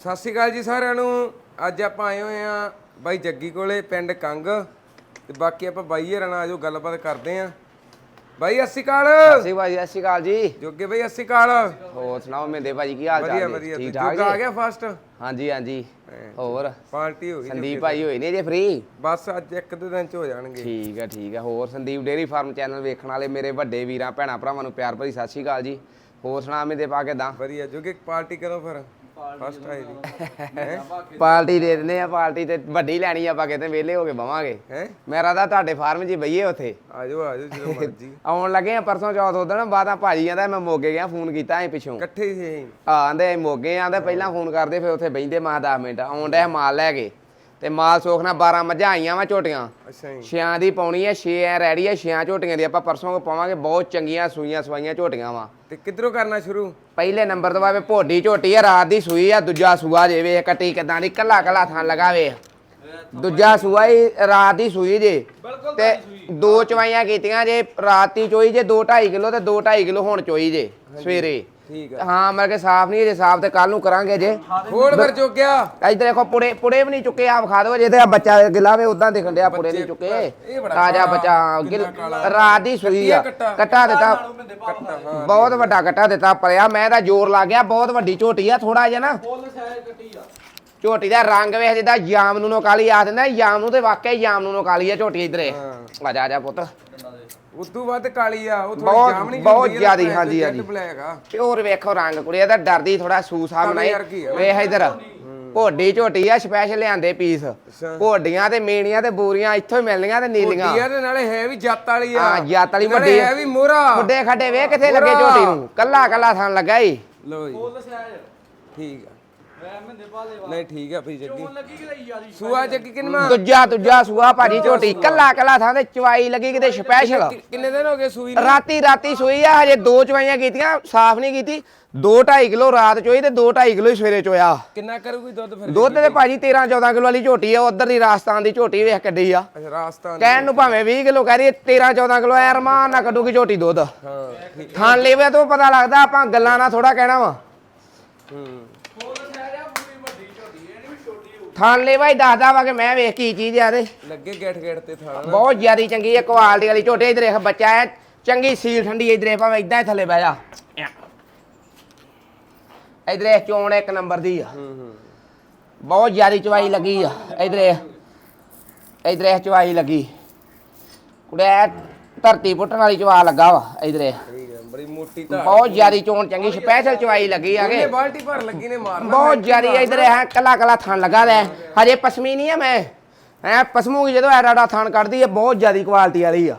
ਸਤਿ ਸ਼੍ਰੀ ਅਕਾਲ ਜੀ ਸਾਰਿਆਂ ਨੂੰ। ਅੱਜ ਆਪਾਂ ਆਏ ਹੋਏ ਆ ਬਾਈ ਜੱਗੀ ਕੋਲੇ ਪਿੰਡ ਕੰਗ। ਤੇ ਬਾਕੀ ਆਪਾਂ ਬਾਈ ਹਰਾਂ ਨਾਲ ਆਜੋ ਗੱਲਬਾਤ ਕਰਦੇ ਆ ਬਾਈ ਸਤਿ ਸ਼੍ਰੀ ਅਕਾਲ। ਅਸੀਂ ਭਾਜੀ ਸਤਿ ਸ਼੍ਰੀ ਅਕਾਲ ਜੀ। ਜੋਗੇ ਬਾਈ ਸਤਿ ਸ਼੍ਰੀ ਅਕਾਲ। ਹੋਰ ਸੁਣਾਓ ਮਿੰਦੇ ਭਾਜੀ ਕੀ ਹਾਲ ਵਧੀਆ ਚਾਲ ਵਧੀਆ। ਜੀ ਤੇ ਜੋਗਾ ਆ ਜੀ? ਗਿਆ ਫਸਟ ਹਾਂਜੀ ਹਾਂਜੀ। ਹੋਰ? ਪਾਰਟੀ ਹੋ ਗਈ ਸੰਦੀਪ ਭਾਈ ਹੋਏ ਨੇ ਜੇ ਫ੍ਰੀ ਬਸ ਅੱਜ ਇੱਕ ਦੋ ਦਿਨ ਚ ਹੋ ਜਾਣਗੇ। ਠੀਕ ਹੈ ਠੀਕ ਹੈ ਹੋਰ ਸੰਦੀਪ ਡੇਰੀ ਫਾਰਮ ਚੈਨਲ ਵੇਖਣ ਵਾਲੇ ਮੇਰੇ ਵੱਡੇ ਵੀਰਾਂ ਭੈਣਾਂ ਭਰਾਵਾਂ ਨੂੰ ਪਿਆਰ ਭਰੀ ਸਤਿ ਸ਼੍ਰੀ ਅਕਾਲ ਜੀ। ਹੋਰ ਸੁਣਾ ਮਿੰਦੇ ਪਾ ਕੇ ਦਾ ਵਧੀਆ ਜੋਗੇ ਪਾਰਟੀ ਕਰੋ ਫਿਰ। ਫਸਟ ਆਏ ਦੀ। ਪਾਰਟੀ ਦੇ ਦਿੰਦੇ ਆ ਪਾਰਟੀ ਤੇ ਵੱਡੀ ਲੈਣੀ ਆਪਾਂ ਕਿਤੇ ਵਿਹਲੇ ਹੋ ਕੇ ਬਵਾਂਗੇ। ਹੈ? ਮੇਰਾ ਤਾਂ ਤੁਹਾਡੇ ਫਾਰਮ 'ਚ ਬਈਏ ਉੱਥੇ। ਆਜੋ ਆਜੋ ਜਦੋਂ ਮਰਜ਼ੀ। ਆਉਣ ਲੱਗੇ ਆ ਪਰਸੋਂ ਚੌਥ ਉਦੋਂ ਬਾਅਦਾਂ ਭਾਜੀ ਕਹਿੰਦਾ ਮੈਂ ਮੋਗੇ ਗਿਆ ਫੋਨ ਕੀਤਾ ਐ ਪਿੱਛੋਂ। ਇਕੱਠੇ ਹੀ ਸੀ ਆ ਆਂਦੇ ਮੋਗੇ ਆਂਦੇ ਪਹਿਲਾਂ ਫੋਨ ਕਰਦੇ ਫਿਰ ਉੱਥੇ ਬੈਂਦੇ ਮਾ 10 ਮਿੰਟ ਆਉਣ ਡਿਆ ਮਾਲ ਲੈ ਕੇ। ਤੇ ਮਾਲ ਸੋਖਣਾ 12 ਮੱਝਾਂ ਆਈਆਂ ਵਾ ਝੋਟੀਆਂ। ਅੱਛਾ ਜੀ। ਛਿਆਂ ਦੀ ਪਾਉਣੀ ਹੈ ਛੇ ਐ ਰੈਡੀ ਹੈ ਛਿਆਂ ਝੋਟੀਆਂ ਦੀ। ਆਪਾਂ ਪਰਸੋਂ ਕੋ ਪਾਵਾਂਗੇ ਬਹੁਤ ਚੰਗੀਆਂ ਸੂਈਆਂ ਸਵਾਈਆਂ ਝੋਟੀਆਂ ਵਾ। ਤੇ ਕਿੱਧਰੋਂ ਕਰਨਾ ਸ਼ੁਰੂ? ਪਹਿਲੇ ਨੰਬਰ ਤੋਂ ਬਾਅਦ ਭੋਡੀ ਝੋਟੀ ਆ ਰਾਤ ਦੀ ਸੂਈ ਆ ਦੂਜਾ ਸੂਆ ਜੇ ਵੇ ਕੱਟੀ ਕਿਦਾਂ ਦੀ ਕੱਲਾ ਕੱਲਾ ਥਾਂ ਲਗਾਵੇ। ਦੂਜਾ ਸੂਆ ਹੀ ਰਾਤ ਦੀ ਸੂਈ ਜੇ। ਤੇ ਦੋ ਚਵਾਈਆਂ ਕੀਤੀਆਂ ਜੇ ਰਾਤ ਦੀ ਚੋਈ ਜੇ 2 2.5 ਕਿਲੋ ਤੇ 2 2.5 ਕਿਲੋ ਹੁਣ ਚੋਈ ਜੇ ਸਵੇਰੇ। ਠੀਕ ਆ। ਹਾਂ ਮਰ ਕੇ ਸਾਫ਼ ਨਹੀਂ ਜੇ ਸਾਫ਼ ਤੇ ਕੱਲ ਨੂੰ ਕਰਾਂਗੇ ਜੇ। ਹੋਰ ਫਿਰ ਜੋਗਿਆ ਇੱਧਰ ਦੇਖੋ ਪੁੜੇ ਪੁੜੇ ਵੀ ਨਹੀਂ ਚੁੱਕੇ ਆਪ ਖਾ ਦੋ ਜੇ ਤੇ ਆ ਬੱਚਾ ਗਿਲਾ ਵੇ ਉਦਾਂ ਦਿਖਣ ਡਿਆ ਪੁੜੇ ਨਹੀਂ ਚੁੱਕੇ। ਤਾਜ਼ਾ ਬੱਚਾ। ਰਾਤ ਦੀ ਸੂਈ ਆ ਕੱਟਾ। ਦਿੱਤਾ। ਹਾਂ। ਬਹੁਤ ਵੱਡਾ ਕੱਟਾ ਦਿੱਤਾ ਪਰਿਆ ਮੈਂ ਤਾਂ ਜ਼ੋਰ ਲੱਗ ਗਿਆ ਬਹੁਤ ਵੱਡੀ ਝੋਟੀ ਆ ਥੋੜਾ ਜਿਹਾ ਨਾ। ਝੋਟੀ ਦਾ ਰੰਗ ਵੇਖ ਜਿੱਦਾਂ ਜਾਮਨੂ ਨੂੰ ਕਾਲੀ ਆ ਦਿੰਦਾ ਜਾਮਨੂ ਤੇ ਵਾਕਿਆ ਹੀ ਜਾਮਨੂ ਨੂੰ ਕਾਲੀ ਆ ਝੋਟੀ ਇਧਰੇ। ਹਾਂ। ਆ ਜਾ ਆ ਜਾ ਪੁੱਤ। ਉਦੋਂ ਵੱਧ ਕਾਲੀ ਆ ਉਹ ਥੋੜੀ ਬਹੁਤ- ਜਾਮਣੀ ਬਹੁਤ ਜ਼ਿਆਦੀ, ਹਾਂਜੀ, ਹਾਂਜੀ। ਬਲੈਕ ਆ। ਪਿਓਰ ਵੇਖੋ ਰੰਗ ਕੁੜੀ ਦਾ ਡਰਦੀ ਥੋੜਾ ਸੂਸਾ ਬਣਾਈ। ਯਾਰ ਕੀ ਆ? ਵੇਖ ਇਧਰ। ਭੋਡੀ ਝੋਟੀ ਆ ਸਪੈਸ਼ਲ ਲਿਆਂਦੇ ਪੀਸ। ਭੋਡੀਆਂ ਤੇ ਮੇਣੀਆਂ ਤੇ ਬੂਰੀਆਂ ਇੱਥੋਂ ਹੀ ਮਿਲਣੀਆਂ ਤੇ ਨੀਲੀਆਂ। ਵੱਡੀ ਆ ਤੇ ਨਾਲੇ ਹੈ ਵੀ ਜੱਤ ਵਾਲੀ ਆ। ਹਾਂ, ਜੱਤ ਵਾਲੀ ਨਾਲੇ ਵੱਡੀ ਆ। ਹੈ ਵੀ ਮੋਰਾ ਮੁੱਢੇ ਖੱਡੇ ਵੇ ਕਿੱਥੇ ਲੱਗੇ। ਝੋਟੀ ਨੂੰ। ਕੱਲਾ ਕੱਲਾ ਥਾਂ ਲੱਗਾ ਈ। ਲੋ ਜੀ। ਠੀਕ ਆ। ਨਹੀਂ ਠੀਕ ਆ ਭਈ ਜੱਗੀ। ਸੂਆ ਜੱਗੀ ਕਿੰਨਾ ਦੂਜਾ ਦੂਜਾ ਸੂਆ ਭਾਜੀ ਝੋਟੀ ਕੱਲਾ ਕੱਲਾ ਥਾਂ ਤੇ ਚਵਾਈ ਲੱਗੀ ਕਿਤੇ ਸਪੈਸ਼ਲ ਕਿੰਨੇ ਦਿਨ ਹੋ ਗਏ ਸੂਈ ਰਾਤੀ ਰਾਤੀ ਸੋਈ ਆ ਹਜੇ ਦੋ ਚਵਾਈਆਂ ਕੀਤੀਆਂ ਸਾਫ਼ ਨਹੀਂ ਕੀਤੀ। 2.5 ਕਿਲੋ ਰਾਤ ਚੋਈ ਤੇ 2.5 ਕਿਲੋ ਹੀ ਸਵੇਰੇ ਚੋਇਆ। ਕਿੰਨਾ ਕਰੂਗੀ ਦੁੱਧ ਫਿਰ? ਦੁੱਧ ਤੇ ਭਾਜੀ 13 14 ਕਿਲੋ ਵਾਲੀ ਝੋਟੀ ਆ ਉਧਰ ਦੀ ਰਾਜਸਥਾਨ ਦੀ ਝੋਟੀ ਵੇਖ ਕੱਢੀ ਆ। ਅੱਛਾ ਰਾਜਸਥਾਨ ਦੀ। ਕਹਿਣ ਨੂੰ ਭਾਵੇਂ 20 ਕਿਲੋ ਕਹਿ ਰਹੀ 13 14 ਕਿਲੋ ਐ ਰਮਾਨ ਨਾ ਕੱਢੂਗੀ ਝੋਟੀ ਦੁੱਧ। ਹਾਂ ਠੀਕ। ਖਾਣ ਲੈਵੇ ਤੋਂ ਪਤਾ ਲੱਗਦਾ ਆਪਾਂ ਗੱਲਾਂ ਨਾਲ ਥੋੜਾ ਕਹਿਣਾ ਵਾ। ਹੂੰ। ਥਾਣ ਹੀ ਦੱਸਦਾ ਵਾ ਕਿ ਮੈਂ ਵੇਖ ਕੀ ਚੀਜ਼ ਆ ਤੇ ਲੱਗੇ ਗੇਟ ਗੇਟ ਤੇ ਥਾਣਾ ਬਹੁਤ ਜ਼ਿਆਦੀ ਚੰਗੀ ਹੈ ਕੁਆਲਿਟੀ ਵਾਲੀ ਝੋਟੀ ਇਧਰ ਦੇਖ ਬੱਚਾ ਹੈ ਚੰਗੀ ਸੀਲ ਠੰਡੀ ਇਧਰ ਦੇਖ ਭਾਵੇਂ ਇਦਾਂ ਹੀ ਥੱਲੇ ਬਹਿ ਜਾ। ਇਧਰ ਇਹ ਚੋਣ ਇੱਕ ਨੰਬਰ ਦੀ ਆ। ਹੂੰ ਹੂੰ। ਬਹੁਤ ਜ਼ਿਆਦੀ ਚਵਾਈ ਲੱਗੀ ਆ ਇਧਰ ਇਹ। ਇਧਰ ਇਹ ਚਵਾਈ ਲੱਗੀ। ਕੁੜੇ ਧਰਤੀ ਪੁੱਟਣ ਵਾਲੀ ਚਵਾ ਲੱਗਾ ਵਾ ਇਧਰ ਇਹ। ਠੀਕ ਬੜੀ ਮੋਟੀ ਧਾਰ ਬਹੁਤ ਜ਼ਿਆਦੀ ਚੋਣ ਚੰਗੀ ਸਪੈਸ਼ਲ ਚਵਾਈ ਲੱਗੀ ਆਗੇ ਇਹ ਬਾਲਟੀ ਭਰ ਲੱਗੀ ਨੇ ਮਾਰਨਾ ਬਹੁਤ ਜ਼ਿਆਦੀ ਇਧਰ ਹੈ ਕੱਲਾ ਕੱਲਾ ਥਣ ਲੱਗਾ ਦਾ ਹਜੇ ਪਸਮੀ ਨਹੀਂ ਆ ਮੈਂ। ਐ ਪਸਮੂਗੀ ਜਦੋਂ ਐਡਾ ਥਣ ਕੱਢਦੀ ਹੈ ਬਹੁਤ ਜ਼ਿਆਦੀ ਕੁਆਲਿਟੀ ਵਾਲੀ ਆ।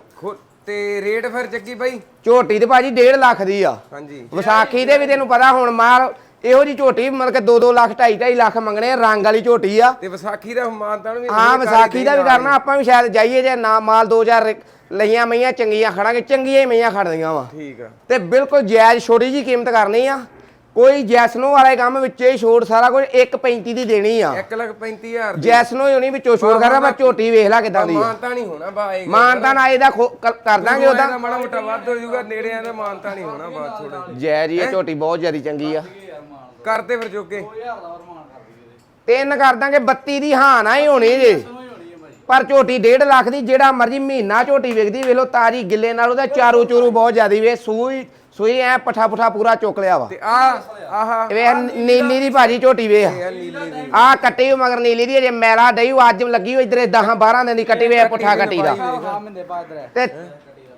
ਤੇ ਰੇਟ ਫਿਰ ਜੱਗੀ ਬਾਈ? ਝੋਟੀ ਤੇ ਭਾਜੀ 1.5 ਲੱਖ ਦੀ ਆ। ਹਾਂਜੀ। ਵਿਸਾਖੀ ਦੇ ਵੀ ਤੈਨੂੰ ਪਤਾ ਹੁਣ ਮਾਲ ਇਹੋ ਜੀ ਝੋਟੀ ਮਤਲਬ ਕਿ 2-2 ਲੱਖ 2.5 ਲੱਖ ਮੰਗਣੇ ਰੰਗ ਵਾਲੀ ਝੋਟੀ ਆ। ਤੇ ਵਿਸਾਖੀ ਦਾ ਮਾਨਤਾਨ ਵੀ ਹਾਂ ਵਿਸਾਖੀ ਦਾ ਵੀ ਕਰਨਾ ਆਪਾਂ ਵੀ ਸ਼ਾਇਦ ਜਾਈਏ ਜੇ ਨਾ ਮਾਲ 2000 ਲਈਆਂ ਮਈਆਂ ਚੰਗੀਆਂ ਖੜਾਂਗੇ ਚੰਗੀਆਂ ਹੀ ਮਈਆਂ ਖੜਦੀਆਂ ਵਾ। ਠੀਕ ਆ। ਤੇ ਬਿਲਕੁਲ ਜਾਇਜ਼ ਛੋਟੀ ਜੀ ਕੀਮਤ ਕਰਨੀ ਆ। ਕੋਈ ਜੈਸਨੋ ਵਾਲੇ ਕੰਮ ਵਿੱਚੇ ਹੀ ਛੋੜ ਸਾਰਾ ਕੁਝ 1.35 ਦੀ ਦੇਣੀ ਆ। 1 ਲੱਖ 35000 ਦੀ। ਜੈਸਨੋ ਹੀ ਹੋਣੀ ਵਿੱਚੋਂ ਛੋੜ ਕਰਨਾ ਮੈਂ ਝੋਟੀ ਵੇਖ ਲੈ ਕਿਦਾਂ ਦੀ ਮਾਨਤਾ ਨਹੀਂ ਹੋਣਾ ਬਾਈ ਮਾਨਤਾਨ ਆਏ ਦਾ ਖੋ- ਕਰ ਕਰ ਦਾਂਗੇ ਉਹਦਾ। ਮਾੜਾ ਮੋਟਾ ਵੱਧ ਹੋ ਜਾਊਗਾ ਨੇੜੇ ਆ ਦਾ ਮਾਨਤਾ ਨਹੀਂ ਹੋਣਾ ਬਾਤ ਥੋੜਾ ਜਾਇਜ਼ ਹੀ ਆ ਝੋਟੀ ਬਹੁਤ ਜ਼ਿਆਦੀ ਚੰਗੀ ਆ। ਕਰਦੇ ਫਿਰ ਜੋਗੇ। ਤਿੰਨ ਕਰ ਦਾਂਗੇ 32 ਦੀ ਹਾਂ ਨਾ ਹੀ ਹੋਣੀ ਜੇ। ਪਰ ਝੋਟੀ 1.5 ਲੱਖ ਦੀ ਜਿਹੜਾ ਮਰਜ਼ੀ ਮਹੀਨਾ ਝੋਟੀ ਵਿਕਦੀ ਵੇਲੋ ਤਾਜੀ ਗਿੱਲੇ ਨਾਲ ਉਹਦਾ ਚਾਰੂ ਚੂਰੂ ਬਹੁਤ ਜ਼ਿਆਦੀ ਵੇ ਸੂਈ ਸੂਈ ਐ ਪਠਾ ਪੁਠਾ ਪੂਰਾ ਚੁੱਕ ਲਿਆ ਵਾ। ਤੇ ਆ ਆਹਾ ਵੇ ਨੀਲੀ ਦੀ ਭਾਜੀ ਝੋਟੀ ਵੇ ਆ। ਕੱਟੀ ਹੋਈ ਮਗਰ ਨੀਲੀ ਦੀ ਜੇ ਮੈਲਾ ਡਈ ਉਹ ਅੱਜ ਲੱਗੀ ਹੋਈ ਇਧਰੇ 10 12 ਦਿਨ ਦੀ ਕੱਟੀ ਵੇ ਪੁੱਠਾ ਕੱਟੀ ਦਾ। ਤੇ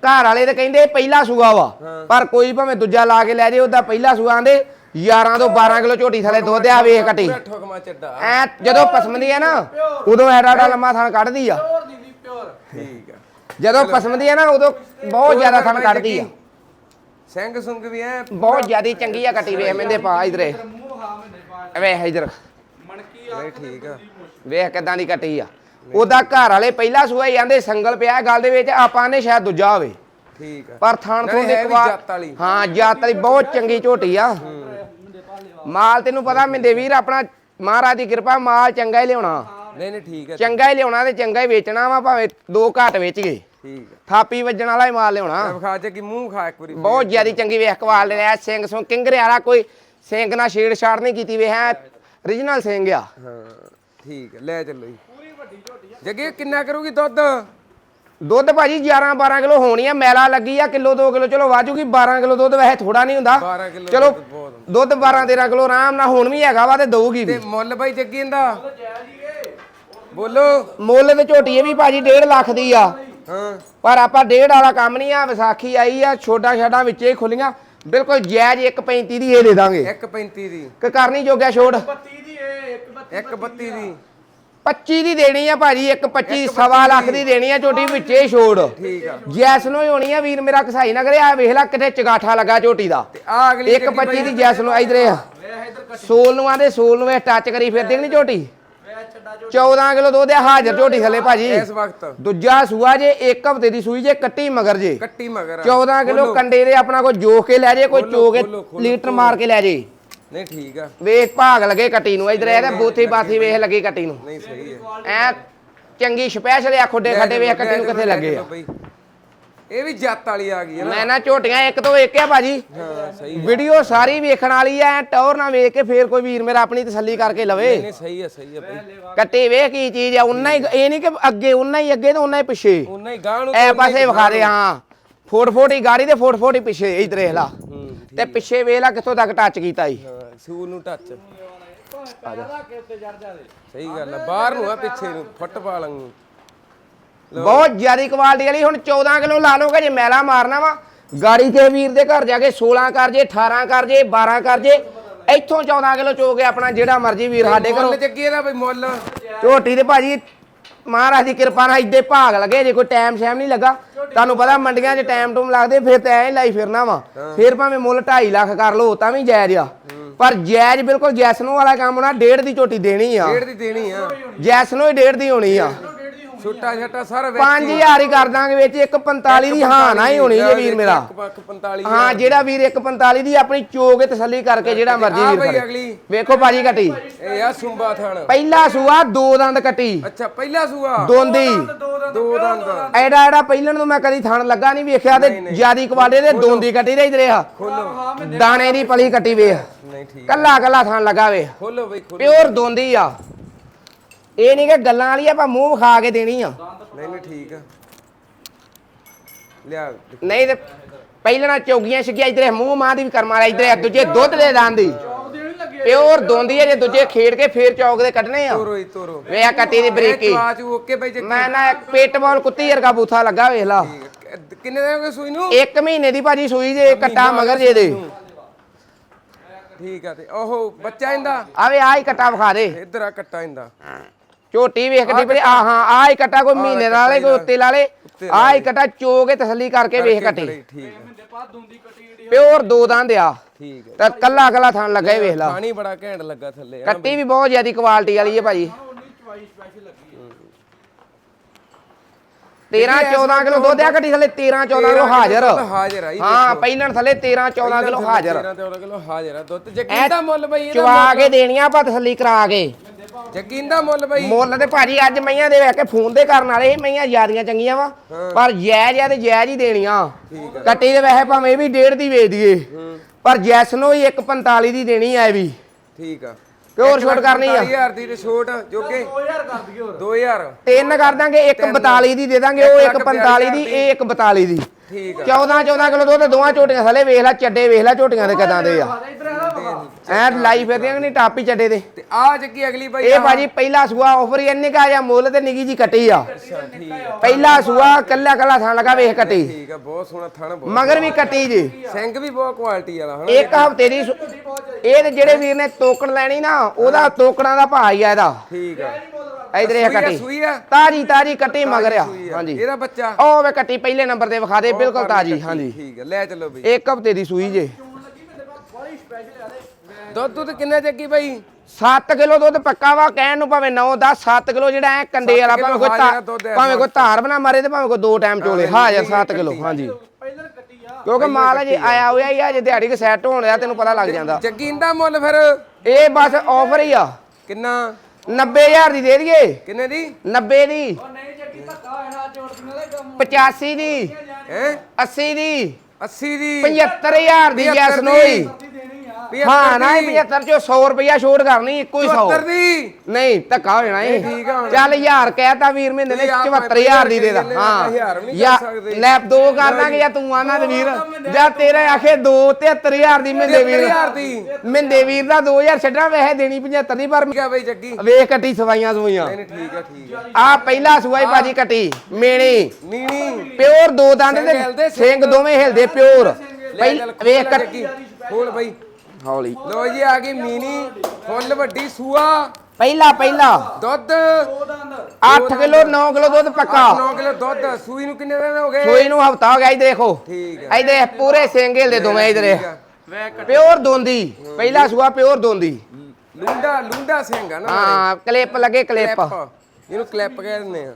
ਘਰ ਵਾਲੇ ਤੇ ਕਹਿੰਦੇ ਇਹ ਪਹਿਲਾ ਸੂਆ ਵਾ ਪਰ ਕੋਈ ਭਾਵੇਂ ਦੂਜਾ ਲਾ ਕੇ ਲੈ ਜੇ ਉਹਦਾ ਪਹਿਲਾ ਸੂਆ ਆਂਦੇ 11 ਤੋਂ 12 ਕਿਲੋ ਝੋਟੀ ਥਲੇ ਦੁੱਧ ਆ ਵੇਖ ਕੱਟੀ। ਠੋਕਮਾ ਚੱਡਾ। ਐ ਜਦੋਂ ਪਸਮਦੀ ਹੈ ਨਾ ਉਦੋਂ ਐਡਾ ਐਡਾ ਲੰਮਾ ਥਣ ਕੱਢਦੀ ਆ। ਠੀਕ ਆ। ਜਦੋਂ ਪਸਮਦੀ ਹੈ ਨਾ ਉਦੋਂ ਬਹੁਤ ਜ਼ਿਆਦਾ ਥਣ ਕੱਢਦੀ ਆ। ਸਿੰਘ ਸੁੰਗ ਵੀ ਐ ਬਹੁਤ ਜ਼ਿਆਦੀ ਚੰਗੀ ਆ ਕੱਟੀ ਵੇਖ ਮੈਂਦੇ ਪਾ ਇਧਰੇ। ਵੇਖ ਇਧਰ। ਨਹੀਂ ਠੀਕ ਆ। ਵੇਖ ਕਿਦਾਂ ਦੀ ਕੱਟੀ ਆ। ਉਹਦਾ ਘਰ ਵਾਲੇ ਪਹਿਲਾ ਸੂਆ ਹੀ ਆਂਦੇ ਸੰਗਲ ਪਿਆ ਗੱਲ ਦੇ ਵਿੱਚ ਆਪਾਂ ਨੇ ਸ਼ਾਇਦ ਦੂਜਾ ਹੋਵੇ। ਠੀਕ ਆ। ਪਰ ਥਣ ਤੋਂ ਦੇ ਹੈ ਵੀ ਕਵਾ ਜੱਤ ਵਾਲੀ। ਹਾਂ ਜੱਤ ਵਾਲੀ ਬਹੁਤ ਚੰਗੀ ਝੋਟੀ ਆ। ਮਾਲ ਤੈਨੂੰ ਪਤਾ ਮਿੰਦੇ ਵੀਰ ਆਪਣਾ ਮਹਾਰਾਜ ਦੀ ਕਿਰਪਾ ਮਾਲ ਚੰਗਾ ਹੀ ਲਿਆਉਣਾ। ਨਹੀਂ ਨਹੀਂ ਠੀਕ ਆ ਚੰਗਾ ਹੀ ਲਿਆਉਣਾ ਤੇ ਚੰਗਾ ਹੀ ਵੇਚਣਾ ਵਾ ਭਾਵੇਂ ਦੋ ਘੱਟ ਵੇਚ ਗਏ। ਠੀਕ ਥਾਪੀ ਵੱਜਣ ਵਾਲਾ ਹੀ ਮਾਲ ਲਿਆਉਣਾ। ਵਿਖਾ ਜੇ ਕਿ ਮੂੰਹ ਖਾ ਇੱਕ ਵਾਰੀ। ਬਹੁਤ ਜ਼ਿਆਦੀ ਚੰਗੀ ਵੇਖ ਕਵਾਲ ਰਿਹਾ ਸਿੰਘ ਸੋ ਕਿੰਗਰੇ ਵਾਲਾ ਕੋਈ ਸਿੰਘ ਨਾਲ ਛੇੜ ਛਾੜ ਨਹੀਂ ਕੀਤੀ ਵੇ ਹੈ। Origignal ਸਿੰਘ ਆ। ਹਾਂ ਠੀਕ ਹੈ ਲੈ ਚੱਲੋ ਜੀ। ਪੂਰੀ ਵੱਡੀ ਝੋਟੀ ਆ ਜੱਗੀ ਕਿੰਨਾ ਕਰੂਗੀ ਦੁੱਧ? ਦੁੱਧ ਭਾਜੀ 11 12 ਕਿਲੋ ਹੋਣੀ ਆ ਮੈਲਾ ਲੱਗੀ ਆ ਕਿਲੋ 2 ਕਿਲੋ ਚਲੋ ਵਾਜੂਗੀ 12 ਕਿਲੋ ਦੁੱਧ ਵੈਸੇ ਥੋੜਾ ਨਹੀਂ ਹੁੰਦਾ। 12 ਕਿਲੋ ਚਲੋ ਦੁੱਧ ਬਹੁਤ ਹੁੰਦਾ। ਦੁੱਧ 12 13 ਕਿਲੋ ਆਰਾਮ ਨਾਲ ਹੁਣ ਵੀ ਹੈਗਾ ਵਾ ਤੇ ਦਊਗੀ ਤੇ ਵੀ ਮੁੱਲ ਬਾਈ ਜੱਗੀ ਇਹਦਾ? ਬੋਲੋ। ਮੁੱਲ ਤੇ ਝੋਟੀ ਇਹ ਵੀ ਭਾਜੀ 1.5 ਲੱਖ ਦੀ ਆ। ਹਾਂ। ਪਰ ਆਪਾਂ ਡੇਢ ਵਾਲਾ ਕੰਮ ਨਹੀਂ ਆ ਵਿਸਾਖੀ ਆਈ ਆ ਛੋਟਾ ਛਾਟਾ ਵਿੱਚੇ ਹੀ ਖੁੱਲੀਆਂ। ਬਿਲਕੁਲ ਜਾਇਜ਼ 1.35 ਦੀ ਇਹ ਦੇ ਦਾਂਗੇ। 1.35 ਦੀ। ਕਿ ਕਰਨੀ ਜੋਗਿਆ ਛੋੜ 1.32 ਦੀ। 25 ਦੀ ਦੇਣੀ ਆ ਭਾਜੀ 1.25 ਸਵਾ ਲੱਖ ਦੀ ਦੇਣੀ ਆ ਝੋਟੀ ਵਿੱਚੇ ਛੋੜ। ਠੀਕ ਆ। ਜੈਸ ਨੂੰ ਹੀ ਹੋਣੀ ਆ ਵੀਰ ਮੇਰਾ ਕਸਾਈ ਨਾ ਕਰੇ ਆ ਵੇਖ ਲੈ ਕਿਤੇ ਚਗਾਠਾ ਲੱਗਾ ਝੋਟੀ ਦਾ। ਤੇ ਆ ਅਗਲੀ ਇੱਕ 25 ਦੀ ਜੈਸ ਨੂੰ ਇਧਰੇ ਆ। ਸੋਲ ਨੂੰ ਆਂਦੇ ਸੋਲ ਨੂੰ ਇਹ ਟੱਚ ਕਰੀ ਫਿਰਦੀ ਨਹੀਂ ਝੋਟੀ। 14 ਕਿਲੋ ਦੁੱਧ ਆ ਹਾਜ਼ਰ ਝੋਟੀ ਥੱਲੇ ਭਾਜੀ। ਇਸ ਵਕਤ। ਦੂਜਾ ਸੂਆ ਜੇ ਇੱਕ ਹਫ਼ਤੇ ਦੀ ਸੂਈ ਜੇ ਕੱਟੀ ਮਗਰ ਜੇ। ਕੱਟੀ ਮਗਰ ਆ। 14 ਕਿਲੋ। ਕੰਡੇ ਦੇ ਆਪਣਾ ਕੋਈ ਜੋਖ ਕੇ ਲੈ ਜੇ ਕੋਈ ਖੋਲੋ, ਖੋਲੋ, ਲੀਟਰ ਮਾਰ ਕੇ ਲੈ ਜੇ। ਨਹੀਂ ਠੀਕ ਆ। ਵੇਖ ਭਾਗ ਲੱਗੇ ਕੱਟੀ ਨੂੰ ਇਧਰ ਇਹਦੇ ਬੂਥੀ ਬਾਥੀ ਵੇਖ ਲੱਗੀ ਕੱਟੀ ਨੂੰ। ਨਹੀਂ ਸਹੀ ਹੈ। ਐ ਚੰਗੀ ਸਪੈਸ਼ਲ ਆ ਖੁੱਡੇ ਖੱਡੇ ਵੇਖ ਕੱਟੀ ਨੂੰ ਕਿੱਥੇ ਲੱਗੇ ਆ। ਇਹ ਵੀ ਜੱਤ ਵਾਲੀ ਆ ਗਈ ਹੈ ਮੈਂ ਨਾ ਝੋਟੀਆਂ ਇੱਕ ਤੋਂ ਇੱਕ ਆ ਭਾਜੀ। ਹਾਂ ਸਹੀ ਹੈ। ਵੀਡੀਓ ਸਾਰੀ ਵੇਖਣ ਵਾਲੀ ਐ ਟੌਰ ਨਾ ਵੇਖ ਕੇ ਫੇਰ ਕੋਈ ਵੀਰ ਮੇਰਾ ਆਪਣੀ ਤਸੱਲੀ ਕਰਕੇ ਲਵੇ। ਨਹੀਂ ਸਹੀ ਹੈ ਸਹੀ ਹੈ ਬਈ। ਕੱਟੀ ਵੇਖ ਕੀ ਚੀਜ਼ ਆ ਉਨਾ ਹੀ ਇਹ ਨਹੀਂ ਕਿ ਅੱਗੇ ਉਨਾ ਹੀ ਅੱਗੇ ਤੇ ਉਨਾ ਹੀ ਪਿੱਛੇ। ਉਨਾ ਹੀ ਗਾਂ ਨੂੰ ਐ ਪਾਸੇ ਵਿਖਾ ਦੇ ਹਾਂ। ਫੋਟ ਫੋਟੀ ਗਾੜੀ ਤੇ ਫੋਟ ਫੋਟੀ ਪਿੱਛੇ ਇਧਰ ਦੇਖ ਲਾ। ਹੂੰ ਤੇ ਪਿੱਛੇ ਵੇਖ ਲਾ ਕਿੱਥੋਂ ਤੱਕ ਟੱਚ ਕੀਤਾ ਈ। ਹਾਂ। ਸੂਲ ਨੂੰ ਟੱਚ ਸਹੀ ਗੱਲ ਆ ਬਾਹਰ ਨੂੰ ਆ ਪਿੱਛੇ ਨੂੰ ਫੁੱਟਬਾਲ ਵਾਂਗੂ। ਬਹੁਤ ਜ਼ਿਆਦੀ ਕੁਆਲਿਟੀ ਵਾਲੀ ਹੁਣ 14 ਕਿਲੋ ਲਾ ਲੋਗੇ ਜੇ ਮੈਲਾ ਮਾਰਨਾ ਵਾ ਗਾੜੀ ਤੇ ਵੀਰ ਦੇ ਘਰ ਜਾ ਕੇ 16 ਕਰ ਜੇ 18 ਕਰ ਜੇ 12 ਕਰ ਜੇ ਇੱਥੋਂ 14 ਕਿਲੋ ਚੋ ਕੇ ਆਪਣਾ ਜਿਹੜਾ ਮਰਜ਼ੀ ਵੀਰ ਸਾਡੇ ਘਰੋਂ। ਮੁੱਲ ਜੱਗੀ ਇਹਦਾ ਬਈ ਮੁੱਲ। ਝੋਟੀ ਦੇ ਭਾਜੀ ਮਹਾਰਾਜ ਦੀ ਕਿਰਪਾ ਨਾਲ ਇੱਦੇ ਭਾਗ ਲੱਗੇ ਜੇ ਕੋਈ ਟਾਈਮ ਸ਼ੈਮ ਨਹੀਂ ਲੱਗਾ ਤੁਹਾਨੂੰ ਪਤਾ ਮੰਡੀਆਂ 'ਚ ਟਾਈਮ ਟੂਮ ਲੱਗਦੇ ਫਿਰ ਤੇ ਐਂ ਲਾਈ ਫਿਰਨਾ ਵਾ। ਫਿਰ ਭਾਵੇਂ ਮੁੱਲ 2.5 ਲੱਖ ਕਰ ਲਓ ਤਾਂ ਵੀ ਜਾਇਜ਼ ਆ। ਪਰ ਜਾਇਜ਼ ਬਿਲਕੁਲ ਜੈਸਨੋ ਵਾਲਾ ਕੰਮ ਨਾ ਡੇਢ ਦੀ ਝੋਟੀ ਦੇਣੀ ਆ। ਡੇਢ ਦੀ ਦੇਣੀ ਆ। ਜੈਸਨੋ ਹੀ ਡੇਢ ਦੀ ਹੋਣੀ ਆ। ਛੋਟਾ ਛੋਟਾ ਸਾਰਾ ਵਿੱਚ 5000 ਹੀ ਕਰ ਦਾਂਗੇ ਵਿੱਚ 145 ਦੀ ਹਾਂ ਨਾ ਹੀ ਹੋਣੀ ਜੇ ਵੀਰ ਮੇਰਾ। 45 ਹਾਂ ਜਿਹੜਾ ਵੀਰ 145 ਦੀ ਆਪਣੀ ਚੋਗ ਤਸੱਲੀ ਕਰਕੇ ਜਿਹੜਾ ਮਰਜ਼ੀ ਆ ਵੀਰ ਖੜੇ ਅਗਲੀ। ਵੇਖੋ ਭਾਜੀ ਕੱਟੀ ਇਹ ਆ ਸੁੰਬਾ ਥਣ। ਪਹਿਲਾ ਸੂਆ ਦੋ ਦੰਦ ਕੱਟੀ ਅੱਛਾ ਪਹਿਲਾ ਸੂਆ? ਦੋਂਦੀ ਦੋ ਦੰਦ ਐਡਾ ਐਡਾ ਪਹਿਲਣ ਨੂੰ ਮੈਂ ਕਦੀ ਥਣ ਲੱਗਾ ਨਹੀਂ ਵੇਖਿਆ ਤੇ ਜਿਆਦੀ ਕੁਆਲੇ ਦੇ ਦੋਂਦੀ ਕੱਟੀ ਰਹੀ ਰਿਹਾ ਖੋਲੋ। ਦਾਣੇ ਦੀ ਪਲੀ ਕੱਟੀ ਵੇਖ ਨਹੀਂ ਠੀਕ। ਕੱਲਾ ਕੱਲਾ ਥਣ ਲੱਗਾ ਵੇ ਖੋਲੋ ਬਈ ਖੋਲੋ। ਪਿਓਰ ਦੋਂਦੀ ਆ। ਇਹ ਨਹੀਂ ਕਿ ਗੱਲਾਂ ਵਾਲੀ ਆਪਾਂ ਮੂੰਹ ਵਿਖਾ ਕੇ ਦੇਣੀ ਆ। ਨਹੀਂ ਨਹੀਂ ਠੀਕ ਆ। ਲਿਆ। ਨਹੀਂ ਤੇ ਪਹਿਲਣਾ ਚੌਗੀਆਂ ਛਗੀਆਂ ਇਧਰੇ ਮੂੰਹ ਮਾਂ ਦੀ ਵੀ ਕਰਮ ਵਾਲਾ ਇਧਰੇ ਦੂਜੇ ਦੁੱਧ ਦੇ ਦਾਂਦੀ ਪਿਓਰ ਦੋਂਦੀ ਆ ਜੇ ਦੂਜੇ ਖੇਡ ਕੇ ਫੇਰ ਚੌਕ ਦੇ ਕੱਢਣੇ ਆ। ਤੋਰੋ ਹੀ ਤੋਰੋ। ਵੇ ਆ ਕੱਟੀ ਦੀ ਬਰੀਕੀ। ਆਵਾਜ਼ ਓਕੇ ਬਈ ਜੱਗੀ ਮੈਂ ਨਾ ਇੱਕ ਪੇਟਬਾਲ ਕੁੱਤੀ ਵਰਗਾ ਬੂਥਾ ਲੱਗਾ ਵੇਖ ਲਾ। ਠੀਕ ਹੈ। ਕਿੰਨੇ ਦਿਨ ਹੋ ਗਏ ਸੂਈ ਨੂੰ? ਇੱਕ ਮਹੀਨੇ ਦੀ ਭਾਜੀ ਸੂਈ ਜੇ ਕੱਟਾ ਮਗਰ ਜੇ ਦੇ। ਠੀਕ ਆ ਤੇ ਉਹ ਬੱਚਾ ਇੰਦਾ ਆਵੇ ਆ ਹੀ ਕੱਟਾ ਵਿਖਾ ਦੇ। ਇੱਧਰ ਆ ਕੱਟਾ ਇੰਦਾ ਝੋਟੀ ਵੇਖਦੀ ਪਈ ਆ ਹਾਂ ਆ ਹੀ ਕੱਟਾ ਕੋਈ ਮਹੀਨੇ ਦਾ ਵਾਲੇ ਕੋਈ ਉੱਤੇ ਲਾਲੇ। ਆ ਹੀ ਕੱਟਾ ਚੋ ਕੇ ਤਸੱਲੀ ਕਰਕੇ ਵੇਖ ਕੱਟੀ। ਠੀਕ ਆ। ਪਿਓਰ ਦੋ ਦੰਦ ਆ। ਠੀਕ ਹੈ ਤਾਂ ਕੱਲਾ ਕੱਲਾ ਥਣ ਲੱਗਾ ਹੀ ਵੇਖ ਲਾ। ਪਾਣੀ ਬੜਾ ਘੈਂਟ ਲੱਗਾ ਥੱਲੇ ਆ ਕੱਟੀ ਵੀ ਬਹੁਤ ਜ਼ਿਆਦੀ ਕੁਆਲਿਟੀ ਵਾਲੀ ਹੈ ਭਾਜੀ। 13 14 ਕਿਲੋ ਦੁੱਧ ਆ ਕੱਟੀ ਥੱਲੇ 13 14 ਕਿਲੋ ਹਾਜ਼ਰ। ਹਾਂ ਪਹਿਲਣ ਥੱਲੇ 13 14 ਕਿਲੋ ਹਾਜ਼ਰ। 13 14 ਕਿਲੋ ਹਾਜ਼ਰ ਆ ਦੁੱਧ ਜੱਗੀ ਦਾ ਮੁੱਲ ਬਈ ਇਹਦਾ ਚਵਾ ਕੇ ਦੇਣੀਆਂ ਆਪਾਂ ਤਸੱਲੀ ਕਰਾ ਕੇ। ਜੱਗੀ ਦਾ ਮੁੱਲ ਬਈ। ਮੁੱਲ ਤੇ ਭਾਜੀ ਅੱਜ ਮਈਆਂ ਦੇ ਵੇਖ ਕੇ ਫੋਨ ਤੇ ਕਰਨ ਵਾਲੇ ਸੀ ਮਈਆਂ ਜ਼ਿਆਦੀਆਂ ਚੰਗੀਆਂ ਵਾ ਪਰ ਜਾਇਜ਼ ਆ ਤੇ ਜਾਇਜ਼ ਹੀ ਦੇਣੀਆਂ। ਕੱਟੀ ਦੇ ਵੈਸੇ ਭਾਵੇਂ ਇਹ ਵੀ ਡੇਢ ਦੀ ਵੇਚ ਦਈਏ ਪਰ ਜੈਸਨੋ ਹੀ 145 ਦੀ ਦੇਣੀ ਆ ਇਹ ਵੀ। ਠੀਕ ਆ। ਕਿ ਹੋਰ ਛੋਟ ਕਰਨੀ ਆ? 20000 ਦੀ ਤੇ ਛੋਟ ਜੋਗੇ? 2000 ਕਰ ਦਈਓ 2000 ਤਿੰਨ ਕਰ ਦਾਂਗੇ 142 ਦੀ ਦੇ ਦਾਂਗੇ ਉਹ 145 ਦੀ। ਇਹ 142 ਦੀ। ਠੀਕ ਆ। 14 14 ਕਿਲੋ ਦੁੱਧ ਦੋਵਾਂ ਝੋਟੀਆਂ ਥੱਲੇ ਵੇਖ ਲੈ ਚੱਡੇ ਵੇਖ ਲੈ ਝੋਟੀਆਂ ਦੇ ਕਦਾਂ ਦੇ ਆ ਐ ਲਾਈ ਫਿਰਦੀਆਂ ਕਿ ਨਹੀਂ ਟਾਪੀ ਚੱਡੇ ਦੇ ਤੇ ਆ ਜੱਗੀ ਅਗਲੀ ਬਈ ਇਹ ਭਾਜੀ ਪਹਿਲਾ ਸੂਆ ਆਫਰ ਹੀ ਇੰਨੇ ਕਾ ਜਾਂ ਮੁੱਲ ਤੇ ਨਿੱਗੀ ਜੀ ਕੱਟੀ ਆ। ਆ। ਪਹਿਲਾ ਸੂਆ ਕੱਲਾ ਕੱਲਾ ਥਾਂ ਲਗਾ ਵੇਖ ਕੱਟੀ। ਠੀਕ ਆ ਬਹੁਤ ਸੋਹਣਾ ਥਣ ਬਹੁਤ ਮਗਰ ਵੀ ਕੱਟੀ ਜੀ। ਸਿੰਘ ਵੀ ਬਹੁਤ ਕੁਆਲਿਟੀ ਵਾਲਾ ਹਨਾ? ਇੱਕ ਹਫ਼ਤੇ ਦੀ ਇਹ ਤੇ ਜਿਹੜੇ ਵੀਰ ਨੇ ਤੋਕਣ ਲੈਣੀ ਨਾ ਉਹਦਾ ਤੋਕਣਾ ਦਾ ਭਾਅ ਹੀ ਆ ਇਹਦਾ। ਠੀਕ ਆ। ਇਧਰ ਇਹ ਆ, ਕੱਟੀ। ਆ? ਤਾਜੀ ਤਾਜੀ ਕੱਟੀ ਮਗਰ ਆ। ਆ। ਹਾਂਜੀ। ਇਹਦਾ ਬੱਚਾ? ਉਹ ਵੇ ਕੱਟੀ ਪਹਿਲੇ ਨੰਬਰ ਤੇ ਵਿਖਾ ਦੇ ਬਿਲਕੁਲ ਤਾਜੀ ਹਾਂਜੀ। ਠੀਕ ਆ। ਲੈ ਚੱਲੋ ਬਈ। ਇੱਕ ਹਫ਼ਤੇ ਦੀ ਸੂਈ ਜੇ। ਦੁੱਧ ਦੁੱਧ ਕਿੰਨਾ ਜੱਗੀ ਬਈ? 7 ਕਿਲੋ ਦੁੱਧ ਪੱਕਾ ਵਾ ਕਹਿਣ ਨੂੰ ਭਾਵੇਂ 9 10 7 ਕਿਲੋ ਜਿਹੜਾ ਐ ਕੰਡੇ ਵਾਲਾ ਭਾਵੇਂ ਕੋਈ ਧਾਰ ਭਾਵੇਂ ਕੋਈ ਧਾਰ ਬਣਾ ਮਾਰੇ ਤੇ ਭਾਵੇਂ ਕੋਈ ਦੋ ਟਾਈਮ ਚੋਲੇ ਹਾਜ਼ਰ 7 ਕਿਲੋ ਹਾਂਜੀ। ਕਿਉਂਕਿ ਮਾਲ ਅਜੇ ਆਇਆ ਹੋਇਆ ਹੀ ਆ ਜੇ ਦਿਹਾੜੀ ਕੇ ਸੈੱਟ ਹੋਣ ਰਿਹਾ ਤੈਨੂੰ ਪਤਾ ਲੱਗ ਜਾਂਦਾ। ਜੱਗੀ ਦਾ ਮੁੱਲ ਫਿਰ? ਇਹ ਬਸ ਆਫਰ ਹੀ ਆ। ਕਿੰਨਾ? 90000 ਦੀ ਦੇ ਦਈਏ। ਕਿੰਨੇ ਦੀ? 90 ਦੀ। 85 ਦੀ। ਹੈ? 80 ਦੀ। 80 ਦੀ। 75000 ਦੀ। ਨੋਈ। ਹਾਂ ਨਾ ਇਹ 75 ਚੋਂ 100 ਰੁਪਇਆ ਛੋੜ ਕਰਨੀ ਇੱਕੋ ਹੀ 100 74 ਦੀ। ਨਹੀਂ ਧੱਕਾ ਹੋ ਜਾਣਾ ਨਹੀਂ, ਇਹ ਠੀਕ ਆ ਹੁਣ। ਚੱਲ ਹਜ਼ਾਰ ਕਹਿਤਾ ਵੀਰ ਮਹੀਨੇ ਨੇ ਤੁਸੀਂ ਆਪ 74000 ਦੀ ਦੇ ਦਾ ਹਾਂ। ਹਜ਼ਾਰ ਵੀ ਨਹੀਂ ਯਾ ਕਰ ਸਕਦੇ। ਲੈ ਦੋ ਕਰ ਦਾਂਗੇ ਜਾਂ ਤੂੰ ਆਨਾ ਤੇ ਵੀਰ। ਜਾਂ ਤੇਰੇ ਆਖੇ 2 73000 ਦੀ ਮਹਿੰਦੇ ਵੀਰ। 73000 ਦੀ। ਮਹਿੰਦੇ ਵੀਰ ਦਾ 2000 ਛੱਡਣਾ ਵੈਸੇ ਦੇਣੀ 75 ਦੀ ਪਰ ਠੀਕ ਆ ਬਈ ਜੱਗੀ। ਵੇਖ ਕੱਟੀ ਸਵਾਈਆਂ ਸਵਾਈਆਂ। ਨਹੀਂ ਨਹੀਂ ਠੀਕ ਆ ਠੀਕ ਆ। ਆ ਪਹਿਲਾ ਸਵਾਈ ਬਾਜੀ ਕੱਟੀ ਮੇਣੀ। ਨੀਣੀ। ਪਿਓਰ ਦੋ ਦੰਦ ਸਿੰਘ ਦੇ ਹਿਲਦੇ, ਸਿੰਘ ਦੋਵੇਂ ਹਿਲਦੇ ਪਿਓਰ। ਪਹਿ- ਚੱਲ ਖੋਲ ਵੇਖ ਕੱਟ ਖੋਲ ਬਈ। ਹੌਲੀ। ਲੋ ਜੀ ਆ ਗਈ ਮੀਨੀ। ਫੁੱਲ ਵੱਡੀ ਸੂਆ। ਪਹਿਲਾ ਪਹਿਲਾ। ਦੁੱਧ। 8 ਕਿਲੋ 9 ਕਿਲੋ ਦੁੱਧ ਪੱਕਾ। 9 ਕਿਲੋ ਦੁੱਧ। ਸੂਈ ਨੂੰ ਕਿੰਨੇ ਦਿਨ ਹੋ ਗਏ? ਸੋਈ ਨੂੰ ਹਫਤਾ ਹੋ ਗਿਆ ਇਹ ਦੇਖੋ। ਠੀਕ ਆ। ਇਹ ਦੇਖ ਪੂਰੇ ਸਿੰਘ ਹਿਲਦੇ ਦੋਵੇਂ ਇਧਰ। ਪਿਓਰ ਦੋਂਦੀ। ਪਹਿਲਾ ਸੂਆ ਪਿਓਰ ਦੋਂਦੀ। ਲੁੰਡਾ ਲੁੰਡਾ ਸਿੰਘ ਆ ਨਾ ਹਾਂ ਕਲਿੱਪ ਲੱਗੇ ਕਲਿੱਪ। ਕਲਿੱਪ। ਇਹਨੂੰ ਕਲਿੱਪ ਕਹਿ ਦਿੰਦੇ ਆ।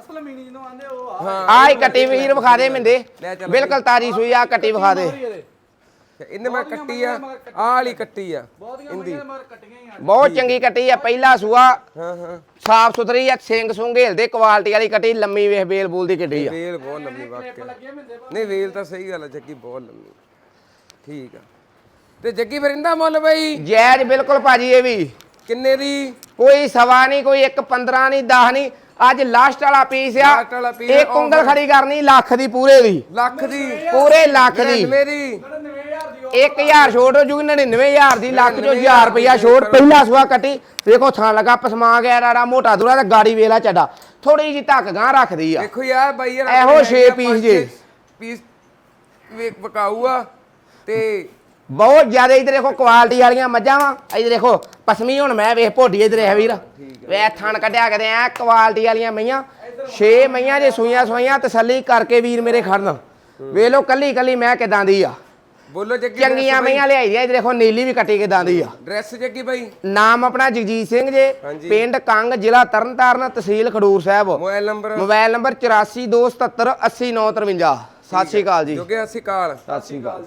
ਅਸਲ ਮੀਨੀ ਜਿਹਨੂੰ ਆਂਦੇ ਉਹ ਆ। ਹਾਂ। ਆਹ ਹੀ ਕੱਟੀ ਵੀਰ ਵਿਖਾ ਦੇ ਮਿੰਦੇ। ਬਿਲਕੁਲ ਤਾਜੀ ਸੂਈ ਆ ਕੱਟੀ ਵਿਖਾ ਦੇ। ਇਹਦੇ ਇਹਨੇ ਮੈਂ ਕੱਟੀ ਆ ਆਹ ਵਾਲੀ ਕੱਟੀ ਆ। ਬਹੁਤੀਆਂ ਮਈਆਂ ਮਗਰ ਕੱਟੀਆਂ ਹੀ ਆ। ਬਹੁਤ ਚੰਗੀ ਕੱਟੀ ਆ ਪਹਿਲਾ ਸੂਆ। ਹਾਂ ਹਾਂ। ਸਾਫ਼ ਸੁਥਰੀ ਆ ਸਿੰਘ ਸੁੰਘ ਹਿਲਦੇ ਕੁਆਲਿਟੀ ਵਾਲੀ ਕੱਟੀ ਲੰਮੀ ਵੇਖ ਬੇਲ ਬੂਲ ਦੀ ਕਿੱਡੀ ਆ। ਵੇਲ ਬਹੁਤ ਲੰਮੀ ਵਾਕਿਆ। ਨਹੀਂ ਵੇਲ ਤਾਂ ਸਹੀ ਗੱਲ ਆ ਜੱਗੀ ਬਹੁਤ ਲੰਮੀ। ਠੀਕ ਆ। ਤੇ ਜੱਗੀ ਫਿਰ ਇਹਦਾ ਮੁੱਲ ਬਈ? ਜੈਜ ਬਿਲਕੁਲ ਭਾਜੀ ਇਹ ਵੀ। ਕਿੰਨੇ ਦੀ? ਕੋਈ ਸਵਾ ਨਹੀਂ ਕੋਈ 1 15 ਨਹੀਂ 10 ਨਹੀਂ। ਅੱਜ ਲਾਸਟ ਵਾਲਾ ਪੀਸ ਆ। Last ਵਾਲਾ piece ਇੱਕ ਉਂਗਲ ਖੜੀ ਕਰਨੀ ਲੱਖ ਦੀ ਪੂਰੇ ਦੀ। ਲੱਖ ਦੀ। ਪੂਰੇ ਲੱਖ ਦੀ। 99 ਦੀ। 99000 ਦੀ 1000 ਛੋਟ ਹੋ ਜੂਗੀ 99000 ਦੀ ਲੱਖ ਚੋਂ 1000 ਰੁਪਇਆ ਛੋਟ। ਪਹਿਲਾ ਸੁਆ ਕੱਟੀ। ਵੇਖੋ ਥਾਂ ਲਗਾ ਪਸਮਾ ਗਿਆ ਰਾੜਾ ਮੋਟਾ ਦੂਰਾ ਤੇ ਗਾੜੀ ਵੇਲਾ ਚੱਡਾ। ਥੋੜੀ ਜੀ ਧੱਕ ਗਾਂ ਰੱਖਦੀ ਆ। ਦੇਖੋ ਯਾਰ ਬਾਈ ਯਾਰ ਇਹੋ ਛੇ piece ਪੰਜ ਜੇ। ਪੀਸ ਵੇਖ ਬਕਾਊ ਆ ਤੇ ਬਹੁਤ ਜ਼ਿਆਦਾ ਇਧਰ ਦੇਖੋ ਕੁਆਲਿਟੀ ਵਾਲੀਆਂ ਮੱਝਾਂ ਵਾ। ਇਧਰ ਦੇਖੋ ਪਸਮੀ ਹੁਣ ਮੈਂ ਵੇਖ ਭੋਡੀ ਇਧਰ ਹੈ ਵੀਰ। ਵੇ ਥਣ ਕੱਢਿਆ ਕਦੇ ਐ ਕੁਆਲਿਟੀ ਵਾਲੀਆਂ ਮਈਆਂ। 6 ਮਈਆਂ ਜੇ ਸੂਈਆਂ ਸੂਈਆਂ ਤਸੱਲੀ ਕਰਕੇ ਵੀਰ ਮੇਰੇ ਖੜਨ। ਵੇਖ ਲੋ ਕੱਲੀ ਕੱਲੀ ਮੈਂ ਕਿਦਾਂ ਦੀ ਆ। ਬੋਲੋ ਜੱਗੀ ਚੰਗੀਆਂ ਮਈਆਂ ਲਿਆਈ ਦੀਆਂ ਇਧਰ ਦੇਖੋ ਨੀਲੀ ਵੀ ਕੱਟੀ ਕਿਦਾਂ ਦੀ ਆ। ਡਰੈਸ ਜੱਗੀ ਬਾਈ। ਨਾਮ ਆਪਣਾ ਜਗਜੀਤ ਸਿੰਘ ਜੇ। ਪਿੰਡ ਕੰਗ ਜ਼ਿਲ੍ਹਾ ਤਰਨਤਾਰਨ ਤਹਿਸੀਲ Khadur Sahib. Mobile number mobile number 8427780953 ਸਤਿ ਸ਼੍ਰੀ ਅਕਾਲ ਜੀ। ਜੋਗੇ ਅਸੀਂ ਕਾਲ ਸਤਿ ਸ਼੍ਰੀ ਅਕਾਲ